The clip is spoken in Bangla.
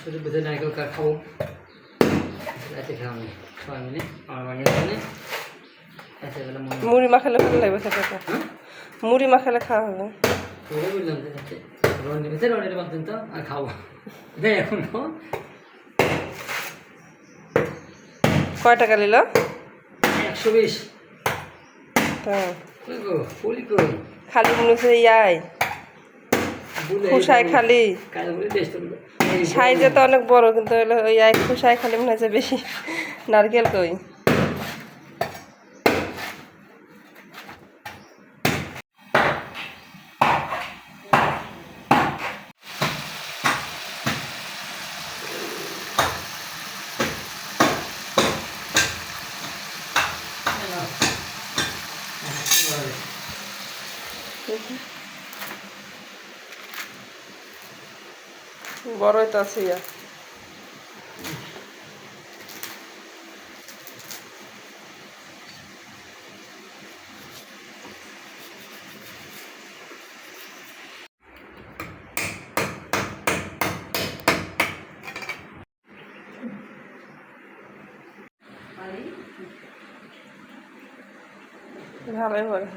শুধু নারকেল কার খাব। রাতে সবাই মিলে আমার বাড়ির ওখানে মুড়ি মাখালে ভালো লাগবে হ্যাঁ? মুড়ি মাখালে খাওয়া হবে। ওরে বললাম যে রাতে রনি বেঁচে রনির বাঁধতেন তো আর খাব। দেয় এখন কয় টাকা নিল? একশো বিশ। হ্যাঁ খালি মনে হচ্ছে ইয়াই। খুশাই খালি। সাইজে তো অনেক বড় কিন্তু ওই এক খুশাই খালি মনে হচ্ছে বেশি নারকেল কই। বড়ই তো আছে ইয়া ভালোই বলে